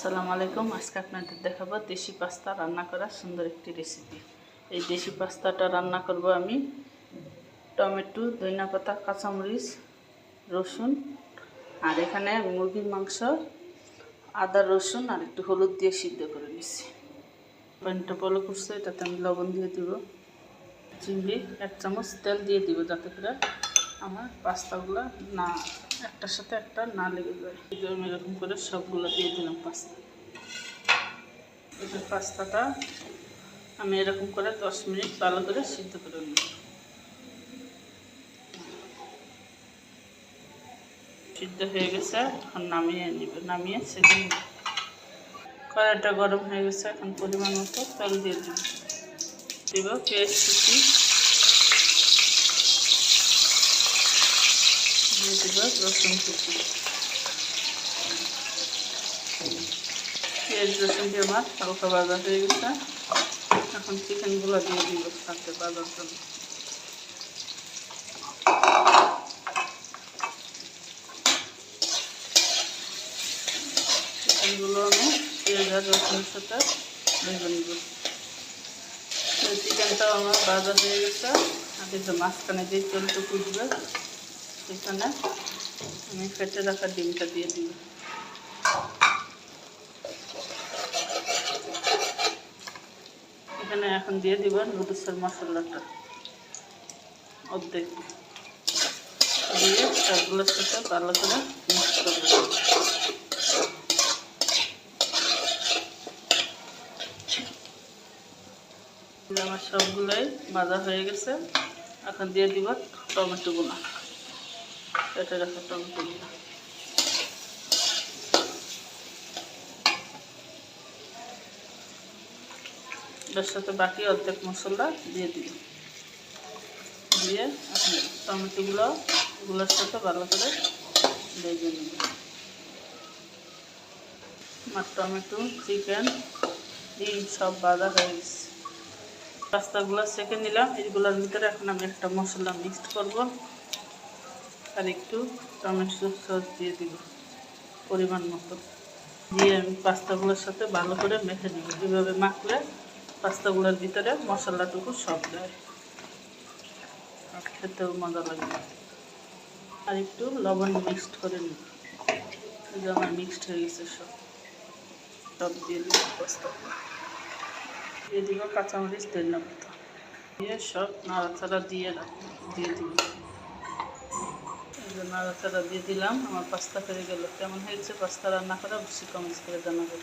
আসসালামু আলাইকুম। আজকে আপনাদের দেখাবো দেশি পাস্তা রান্না করার সুন্দর একটি রেসিপি এই দেশি পাস্তাটা রান্না করব আমি টমেটো ধনিয়া পাতা কাঁচামরিচ, রসুন আর এখানে মুরগির মাংস, আদা, রসুন আর একটু হলুদ দিয়ে সিদ্ধ করে নিচ্ছি। পানিটা পলো করছে, এটাতে আমি লবণ দিয়ে দিব। চিংড়ি এক চামচ তেল দিয়ে দিব যাতে করে আমার পাস্তাগুলো না একটার সাথে একটা না লেগে যায়। আমি এরকম করে সবগুলো দিয়ে দিলাম পাস্তা। এই পাস্তাটা আমি এরকম করে দশ মিনিট ভালো করে সিদ্ধ করে নিব সিদ্ধ হয়ে গেছে, এখন নামিয়ে নিব, নামিয়ে সেদিন কড়াইটা গরম হয়ে গেছে, এখন পরিমাণ মতো তেল দিয়ে দিব দিব পেঁয়াজ কুচি। দিয়ে দিব রসুন কুচি পেঁয়াজ রসুন দিয়ে আমার হালকা ভাজা হয়ে গেছে। এখন চিকেনগুলো দিয়ে দিব সাথে বাজার জন্য চিকেনগুলো আমি পেঁয়াজ আর রসুনের সাথে ভেজে নিব চিকেনটাও আমার ভাজা হয়ে গেছে আর যে মাঝখানে যে তেলটুকু দিবে সেখানে আমি ফেটে রাখা ডিমটা দিয়ে দিব এখানে এখন দিয়ে দিব নুডলসের মশলাটা। অর্ধেক। দিয়ে সবগুলোর সাথে ভালো করে মিক্স করে আমার সবগুলোই ভাজা হয়ে গেছে। এখন দিয়ে দিব টমেটোগুলো কেটে রাখা সাথে বাকি অর্ধেক মশলা দিয়ে দিয়ে টমেটোগুলো, গুলোর সাথে ভালো করে ভেজে আমার টমেটো, চিকেন, ডিম সব বাঁধা হয়ে গেছে। পাস্তাগুলো সেকে নিলাম। এইগুলোর ভিতরে এখন আমি একটা মশলা মিক্সড করব। আর একটু টমেটো সস দিয়ে দিব, পরিমাণ মতো। দিয়ে আমি পাস্তাগুলোর সাথে ভালো করে মেখে দিব এভাবে মাখলে পাস্তাগুলোর ভিতরে মশলাটুকু সব দেয় আর খেতেও মজা লাগবে আর একটু লবণ মিক্সড করে নিব। এই যে আমার মিক্সড হয়ে গেছে সব। সব দিয়ে দিব পাস্তাগুলো। দিয়ে দিব কাঁচামরিচ পাতা। দিয়ে সব নাড়াচাড়া দিয়ে রাখব দিয়ে দিব। এই আর একটা দিয়ে দিলাম, আমার পাস্তা হয়ে গেল। কেমন হয়েছে? পাস্তা রান্না করা অবশ্যই কমেন্টস করে জানাবেন।